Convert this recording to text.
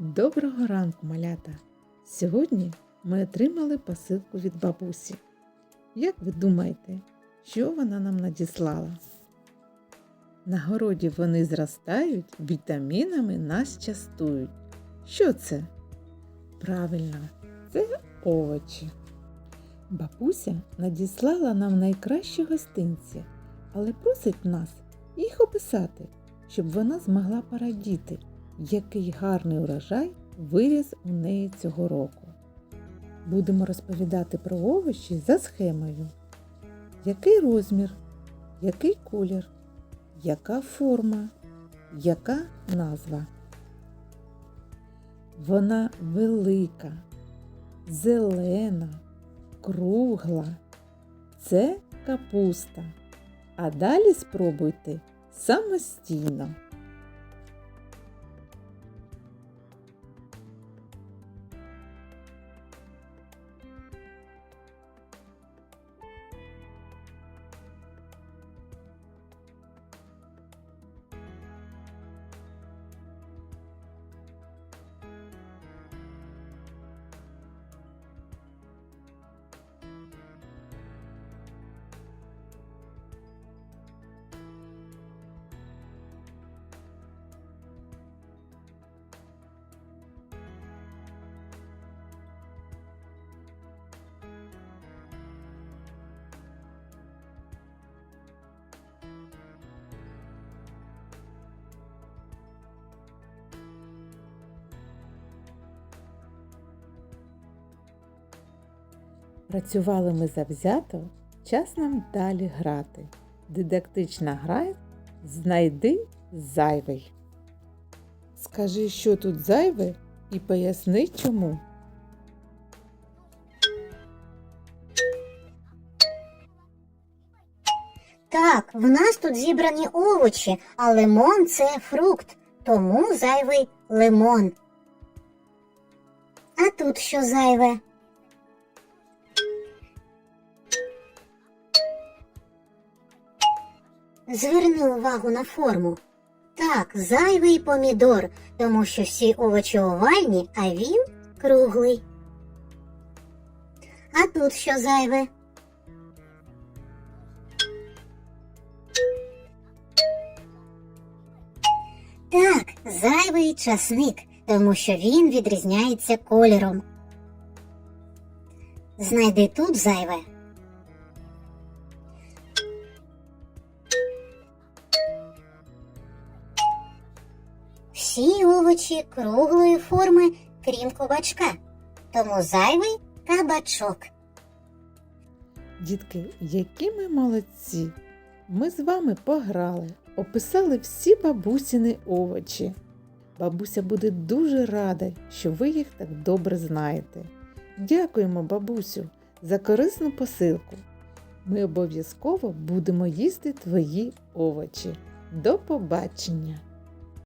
Доброго ранку, малята! Сьогодні ми отримали посилку від бабусі. Як ви думаєте, що вона нам надіслала? На городі вони зростають, вітамінами нас частують. Що це? Правильно, це овочі. Бабуся надіслала нам найкращі гостинці, але просить нас їх описати, щоб вона змогла порадіти, який гарний урожай виріс у неї цього року. Будемо розповідати про овочі за схемою. Який розмір, який колір, яка форма, яка назва. Вона велика, зелена, кругла. Це капуста. А далі спробуйте самостійно. Працювали ми завзято, час нам далі грати. Дидактична гра знайди зайвий. Скажи, що тут зайве, і поясни чому. Так, в нас тут зібрані овочі, а лимон це фрукт, тому зайвий лимон. А тут що зайве? Зверни увагу на форму. Так, зайвий помідор, тому що всі овочі овальні, а він круглий. А тут що зайве? Так, зайвий часник, тому що він відрізняється кольором. Знайди тут зайве. Всі овочі круглої форми, крім кабачка, тому зайвий кабачок. Дітки, які ми молодці! Ми з вами пограли, описали всі бабусіни овочі. Бабуся буде дуже рада, що ви їх так добре знаєте. Дякуємо, бабусю, за корисну посилку. Ми обов'язково будемо їсти твої овочі. До побачення!